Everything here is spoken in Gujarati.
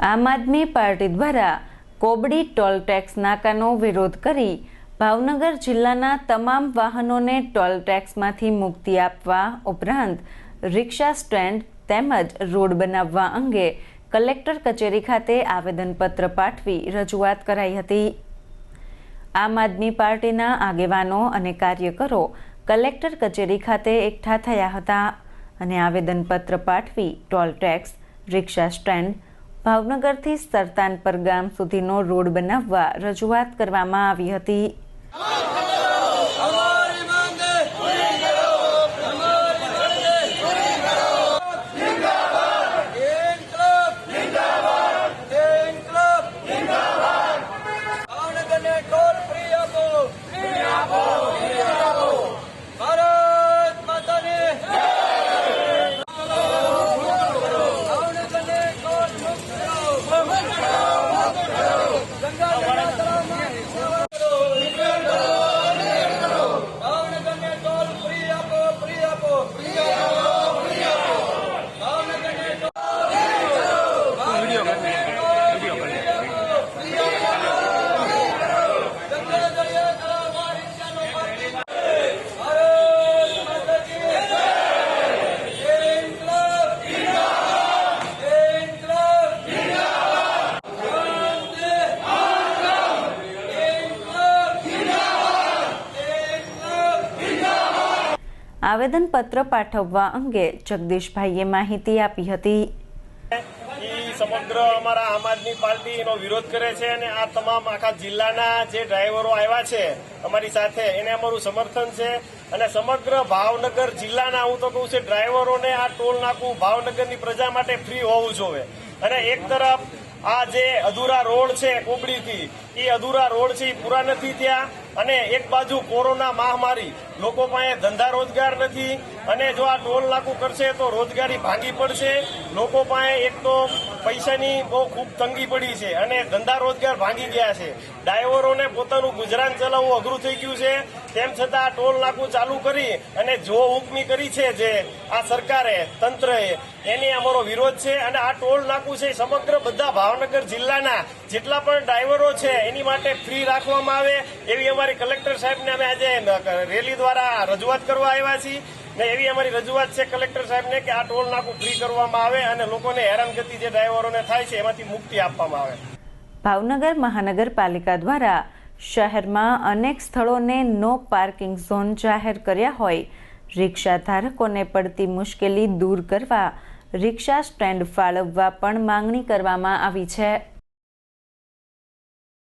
આમ આદમી પાર્ટી દ્વારા કોબડી ટોલ ટેક્સ નાકાનો વિરોધ કરી ભાવનગર જિલ્લાના તમામ વાહનોને ટોલ ટેક્સમાંથી મુક્તિ આપવા ઉપરાંત રિક્ષા સ્ટેન્ડ તેમજ રોડ બનાવવા અંગે કલેક્ટર કચેરી ખાતે આવેદનપત્ર પાઠવી રજૂઆત કરાઈ હતી. આમ આદમી પાર્ટીના આગેવાનો અને કાર્યકરો કલેક્ટર કચેરી ખાતે એકઠા થયા હતા અને આવેદનપત્ર પાઠવી ટોલ ટેક્સ, રિક્ષા સ્ટેન્ડ ભાવનગરથી સરતાનપર ગામ સુધીનો રોડ બનાવવા રજૂઆત કરવામાં આવી હતી. આવેદનપત્ર પાઠવવા અંગે જગદીશભાઈએ માહિતી આપી હતી. સમગ્ર અમારા આમ આદમી પાર્ટીનો વિરોધ કરે છે અને આ તમામ આખા જિલ્લાના જે ડ્રાઈવરો આવ્યા છે અમારી સાથે, એને અમારું સમર્થન છે. અને સમગ્ર ભાવનગર જિલ્લાના, હું તો કહું છું, ડ્રાઈવરોને આ ટોલ નાકું ભાવનગરની પ્રજા માટે ફ્રી હોવું જોઈએ અને એક તરફ આ જે અધૂરા રોડ છે, કોબડીથી એ અધૂરા રોડ છે એ પૂરા નથી થયા. અને એક બાજુ કોરોના મહામારી, લોકો પાસે ધંધા રોજગાર નથી અને જો આ ટોલ લાગુ કરશે તો રોજગારી ભાંગી પડશે. લોકો પાસે એક તો પૈસાની બહુ ખૂબ તંગી પડી છે અને ધંધા રોજગાર ભાંગી ગયા છે. ડ્રાઈવરોને પોતાનું ગુજરાન ચલાવવું અઘરું થઈ ગયું છે. તેમ છતાં આ ટોલ નાકું ચાલુ કરી અને જો હુકમી કરી છે જે આ સરકારે, તંત્રએ, એની અમારો વિરોધ છે અને આ ટોલ નાકું છે સમગ્ર બધા ભાવનગર જિલ્લાના જેટલા પણ ડ્રાઈવરો છે, એની માટે ફ્રી રાખવામાં આવે. એવી અમારી કલેક્ટર સાહેબને અમે આજે રેલી દ્વારા રજૂઆત કરવા આવ્યા છીએ. ને એવી અમારી રજૂઆત છે કલેક્ટર સાહેબને કે આ ટોલ નાકું ફ્રી કરવામાં આવે અને લોકોને હેરાનગતિ જે ડ્રાઈવરોને થાય છે, એમાંથી મુક્તિ આપવામાં આવે. ભાવનગર મહાનગરપાલિકા દ્વારા શહેરમાં અનેક સ્થળોને નો પાર્કિંગ ઝોન જાહેર કર્યા હોય. રિક્ષા ધારકોને પડતી મુશ્કેલી દૂર કરવા, રિક્ષા સ્ટેન્ડ ફાળવવા પણ માંગણી કરવામાં આવી છે.